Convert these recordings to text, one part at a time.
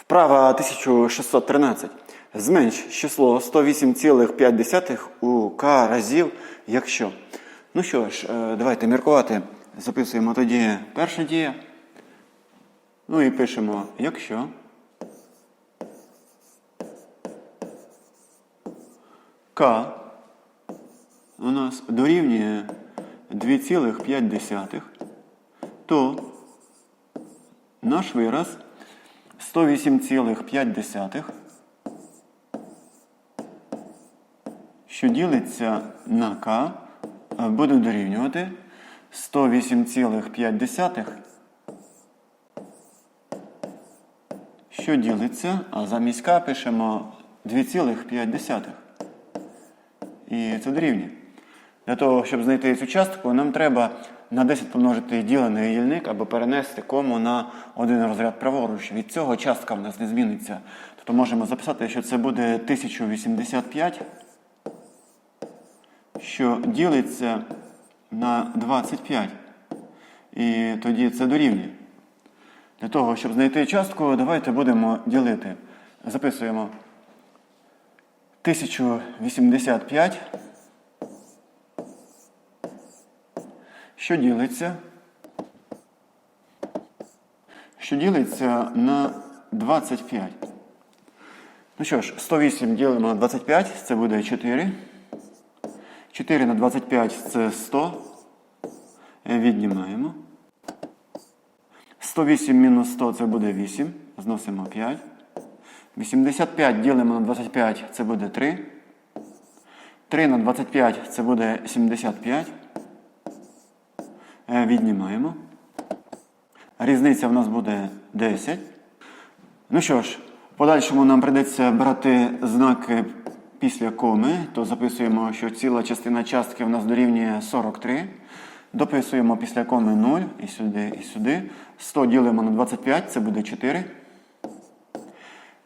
Вправа 1613. Зменш число 108,5 у k разів, якщо. Ну що ж, е, давайте міркувати. Записуємо тоді перша дія. Ну і пишемо якщо. К у нас дорівнює 2,5, то наш вираз 108,5, що ділиться на К, буде дорівнювати 108,5, що ділиться, а замість К пишемо 2,5. І це дорівнює. Для того, щоб знайти цю частку, нам треба на 10 помножити ділений дільник або перенести кому на один розряд праворуч. Від цього частка в нас не зміниться. Тобто можемо записати, що це буде 1085, що ділиться на 25. І тоді це дорівнює. Для того, щоб знайти частку, давайте будемо ділити. Записуємо 1085. Що ділиться? Що ділиться на 25. Ну що ж, 108 ділимо на 25, це буде 4. 4 на 25 це 100. Е, Віднімаємо. 108 мінус 100 це буде 8. Зносимо 5. 85 ділимо на 25, це буде 3. 3 на 25 це буде 75. Е, Віднімаємо. Різниця в нас буде 10. Ну що ж, в подальшому нам прийдеться брати знаки після коми, то записуємо, що ціла частина частки в нас дорівнює 43. Дописуємо після коми 0 і сюди, і сюди. 100 ділимо на 25, це буде 4.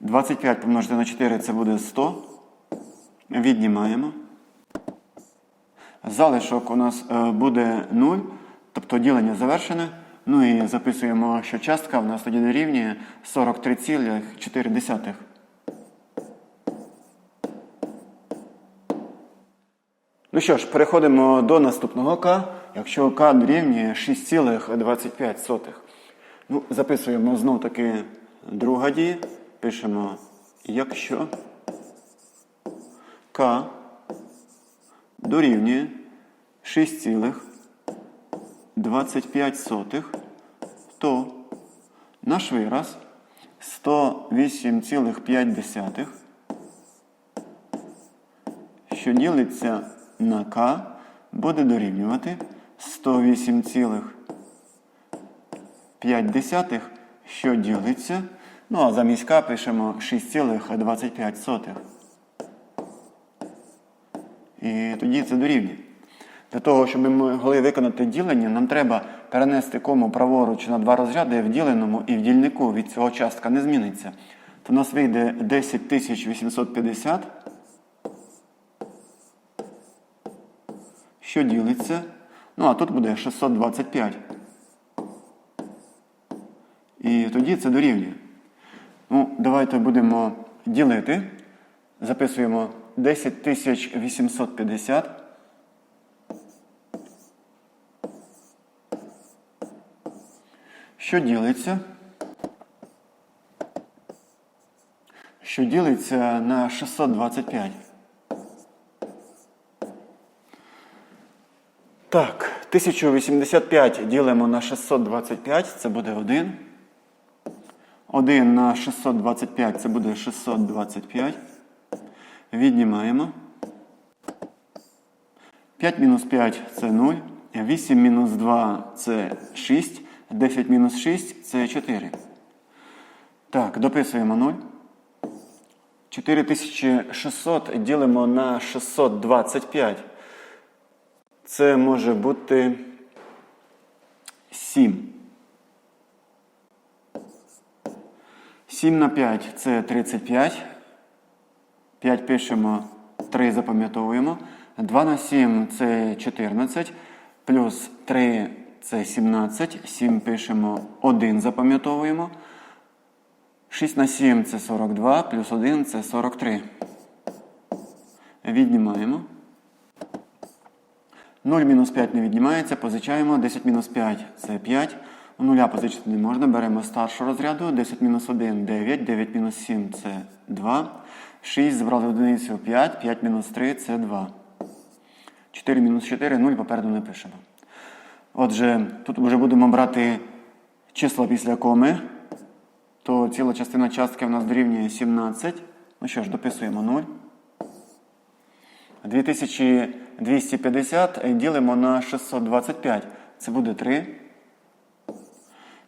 25 помножити на 4 це буде 100. Віднімаємо. Залишок у нас е, буде 0, тобто ділення завершене. Ну і записуємо, що частка в нас тоді дорівнює 43,4. Ну що ж, переходимо до наступного К. Якщо К дорівнює 6,25. Ну, записуємо знов таки друга дія. Пишемо, якщо К дорівнює 6,25, то наш вираз 108,5, що ділиться на К, буде дорівнювати 108,5, що ділиться. Ну, а замість К пишемо 6,25. І тоді це дорівнює. Для того, щоб ми могли виконати ділення, нам треба перенести кому праворуч на два розряди в діленому і в дільнику від цього частка не зміниться. То у нас вийде 10850, що ділиться. Ну, а тут буде 625. І тоді це дорівнює. Ну, давайте будемо ділити. Записуємо 10850. Що ділиться? Що ділиться на 625. Так, 1085 ділимо на 625, це буде 1. 1 на 625 це буде 625. Віднімаємо. 5 мінус 5 це 0. 8 мінус 2 це 6. 10 мінус 6 це 4. Так, дописуємо 0. 4600 ділимо на 625. Це може бути 7. 7 на 5 це 35. 5 пишемо, 3 запам'ятовуємо. 2 на 7 це 14. Плюс 3 це 17. 7 пишемо, 1 запам'ятовуємо. 6 на 7 це 42, плюс 1 це 43. Віднімаємо. 0 мінус 5 не віднімається, позичаємо. 10 мінус 5 це 5. У нуля позичити не можна. Беремо старшу розряду. 10 мінус 1 9, 9 мінус 7 це 2. 6 забрали одиницю 5, 5 мінус 3 це 2. 4 мінус 4, 0 попереду не пишемо. Отже, тут вже будемо брати числа після коми. То ціла частина частки в нас дорівнює 17. Ну що ж, дописуємо 0. 2250 ділимо на 625. Це буде 3.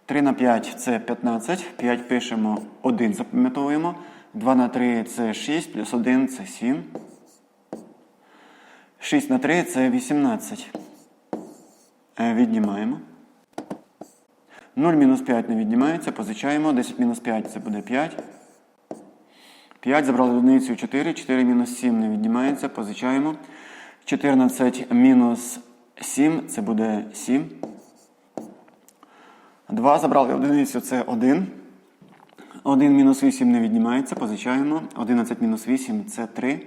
3 на 5 це 15. 5 пишемо 1, запам'ятовуємо. 2 на 3 це 6, плюс 1 це 7. 6 на 3 це 18. Е, Віднімаємо. 0 мінус 5 не віднімається, позичаємо. 10 мінус 5 це буде 5. 5 забрали одиницю 4, 4 мінус 7 не віднімається, позичаємо. 14 мінус 7 це буде 7. 2 забрали одиницю це 1. 1 мінус 8 не віднімається, позичаємо. 11 мінус 8 це 3.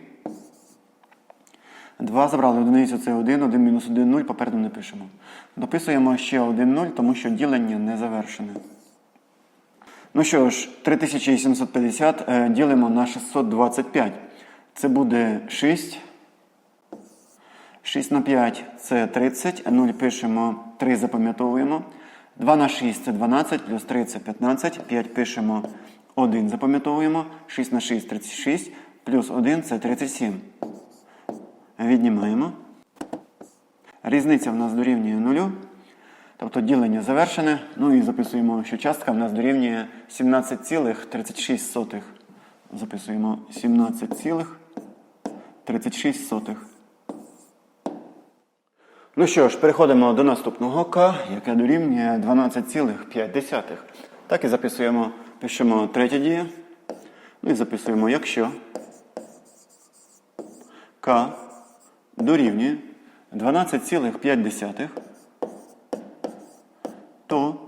2 забрали одиницю це 1, 1 мінус 1 0, попереду не пишемо. Дописуємо ще 1 0, тому що ділення не завершене. Ну що ж, 3750 е, ділимо на 625. Це буде 6. 6 на 5 це 30. 0 пишемо, 3 запам'ятовуємо. 2 на 6 це 12, плюс 3 це 15. 5 пишемо 1 запам'ятовуємо. 6 на 6 36, плюс 1 це 37. Віднімаємо. Різниця в нас дорівнює 0. Тобто ділення завершене. Ну і записуємо, що частка в нас дорівнює 17,36. Записуємо 17,36. Ну що ж, переходимо до наступного К, яке дорівнює 12,5. Так і записуємо, пишемо третя дія. Ну і записуємо, якщо К дорівнює 12,5, то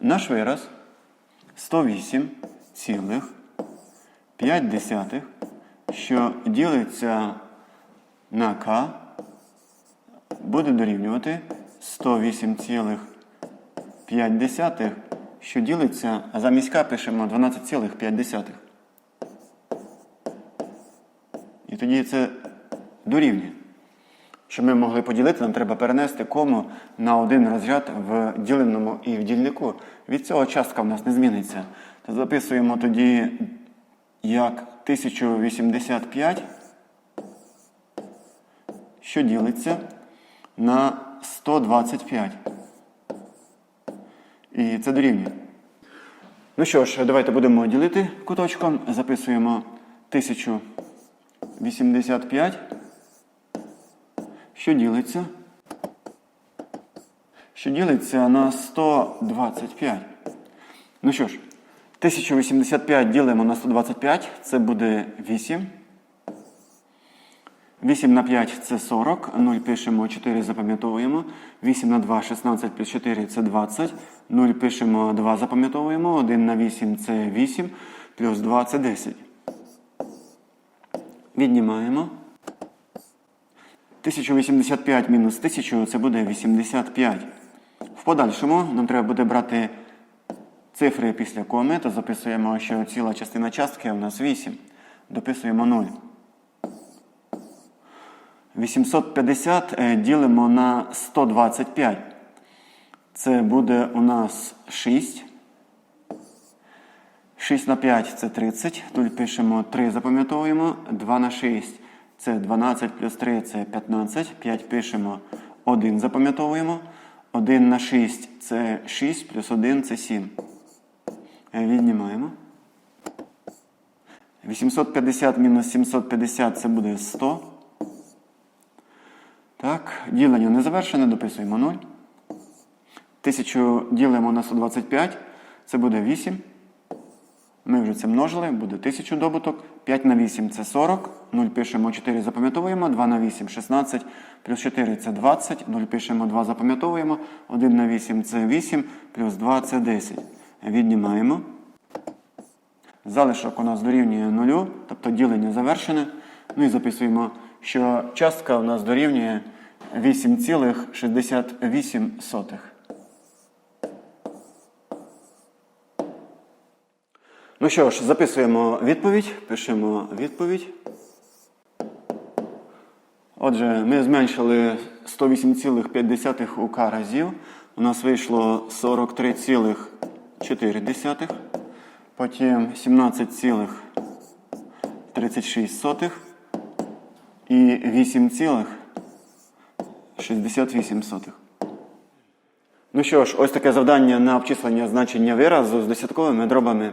наш вираз 108,5, що ділиться на К, буде дорівнювати 108,5, що ділиться, а замість К пишемо 12,5. І тоді це дорівнює. Щоб ми могли поділити, нам треба перенести кому на один розряд в діленому і в дільнику. Від цього частка в нас не зміниться. То записуємо тоді як 1085, що ділиться на 125. І це дорівнює. Ну що ж, давайте будемо ділити куточком. Записуємо 1085 що ділиться? Що ділиться на 125. Ну що ж, 1085 ділимо на 125, це буде 8. 8 на 5 це 40. 0 пишемо 4, запам'ятовуємо. 8 на 2 16 плюс 4 це 20. 0 пишемо 2, запам'ятовуємо. 1 на 8 це 8. Плюс 2 це 10. Віднімаємо. 1085 мінус 1000 це буде 85. В подальшому нам треба буде брати цифри після коми, то записуємо, що ціла частина частки у нас 8. Дописуємо 0. 850 е, ділимо на 125. Це буде у нас 6. 6 на 5 це 30. Тут пишемо 3, запам'ятовуємо. 2 на 6 це 12 плюс 3 це 15. 5 пишемо 1, запам'ятовуємо. 1 на 6 це 6, плюс 1 це 7. Віднімаємо. 850 мінус 750 це буде 100. Так, ділення не завершене, дописуємо 0. 1000 ділимо на 125, це буде 8. Ми вже це множили, буде 1000 добуток. 5 на 8 це 40. 0 пишемо 4, запам'ятовуємо. 2 на 8 16. Плюс 4 це 20. 0 пишемо 2, запам'ятовуємо. 1 на 8 це 8. Плюс 2 це 10. Віднімаємо. Залишок у нас дорівнює нулю, тобто ділення завершене. Ну і записуємо, що частка у нас дорівнює 8,68. Ну що ж, записуємо відповідь, пишемо відповідь. Отже, ми зменшили 108,5 у К разів. У нас вийшло 43,4. Потім 17,36 і 8,68. Ну що ж, ось таке завдання на обчислення значення виразу з десятковими дробами.